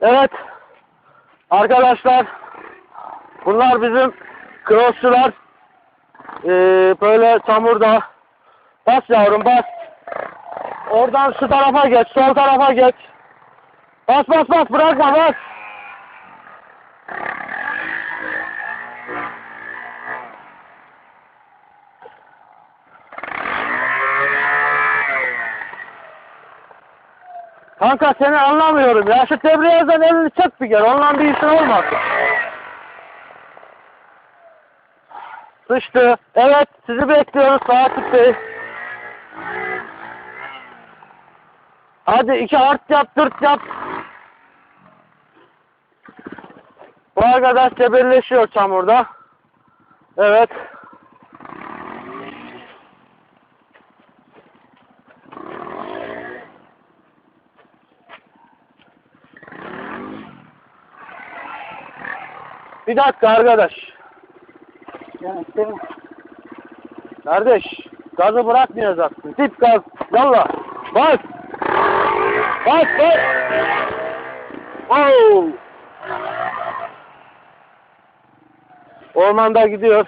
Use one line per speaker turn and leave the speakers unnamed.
Evet. Arkadaşlar bunlar bizim crossçular. Ee, böyle çamurda. Bas yavrum bas. Oradan şu tarafa geç, sol tarafa geç. Bas bas bas bırakma bas. Kanka seni anlamıyorum ya. Şu debriyajdan elini çek bir kere. Onunla bir işin olmaz. Sıçtı. Evet sizi bekliyoruz Fatih Bey. Hadi iki art yap, dırt yap. Bu arkadaş cebelleşiyor çamurda. Evet. Bir dakika arkadaş. Kardeş, gazı bırakmayacaksın. Tip gaz. Yallah. Bas. Bas, bas. Oh. Ormanda gidiyor.